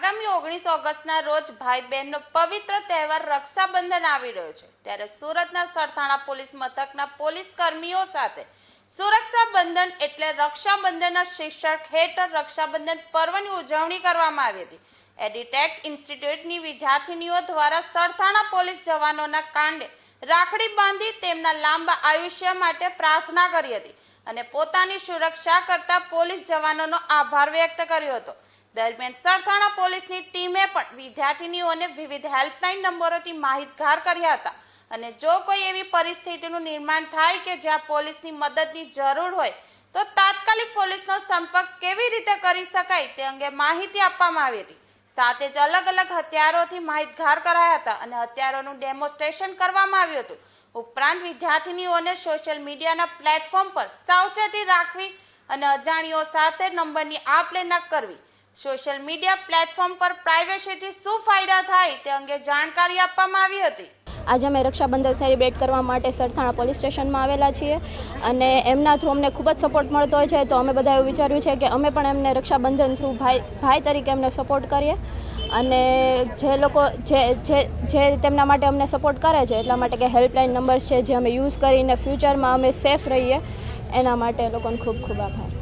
આગામી ઓગણીસ ઓગસ્ટના રોજ ભાઈ બહેનનો પવિત્ર તહેવાર રક્ષાબંધન આવી રહ્યો છે. ત્યારે સુરતના સરથાણા પોલીસ મથકના પોલીસ કર્મીઓ સાથે સુરક્ષાબંધન એટલે રક્ષાબંધનના શીર્ષક હેઠળ રક્ષાબંધન પર્વની ઉજવણી કરવામાં આવી હતી. એડિટેક ઇન્સ્ટિટ્યૂટની વિદ્યાર્થીનીઓ દ્વારા સરથાણા પોલીસ જવાનોના કાંડે રાખડી બાંધી તેમના લાંબા આયુષ્ય માટે પ્રાર્થના કરી હતી અને પોતાની સુરક્ષા કરતા પોલીસ જવાનોનો આભાર વ્યક્ત કર્યો હતો. દરમિયાન સરથાણા પોલીસની ટીમે પણ વિદ્યાર્થીનીઓને વિવિધ હેલ્પલાઇન નંબરોથી માહિતગાર કર્યા હતા. અને જો કોઈ એવી પરિસ્થિતિનું નિર્માણ થાય કે જ્યાં પોલીસની મદદની જરૂર હોય, તો તાત્કાલિક પોલીસનો સંપર્ક કેવી રીતે કરી શકાય તે અંગે માહિતી આપવામાં આવી હતી. સાથે જ અલગ અલગ હથિયારોથી માહિતગાર કરાયા હતા અને હથિયારોનું ડેમોન્સ્ટ્રેશન કરવામાં આવ્યું હતું. ઉપરાંત વિદ્યાર્થીનીઓને સોશિયલ મીડિયાના પ્લેટફોર્મ પર સાવચેતી રાખવી અને અજાણ્યો સાથે નંબરની આપ લે ન કરવી. સોશિયલ મીડિયા પ્લેટફોર્મ પર પ્રાઇવેસીથી શું ફાયદા થાય તે અંગે જાણકારી આપવામાં આવી હતી. આજે અમે રક્ષાબંધન સેલિબ્રેટ કરવા માટે સરથાણા પોલીસ સ્ટેશનમાં આવેલા છીએ અને એમના થ્રુ અમને ખૂબ જ સપોર્ટ મળતો હોય છે. તો અમે બધા એવું વિચાર્યું છે કે અમે પણ એમને રક્ષાબંધન થ્રુ ભાઈ ભાઈ તરીકે એમને સપોર્ટ કરીએ અને જે લોકો, જે જે જે તેમના માટે અમને સપોર્ટ કરે છે, એટલા માટે કે હેલ્પલાઇન નંબર્સ છે જે અમે યુઝ કરીને ફ્યુચરમાં અમે સેફ રહીએ, એના માટે લોકોને ખૂબ ખૂબ આભાર.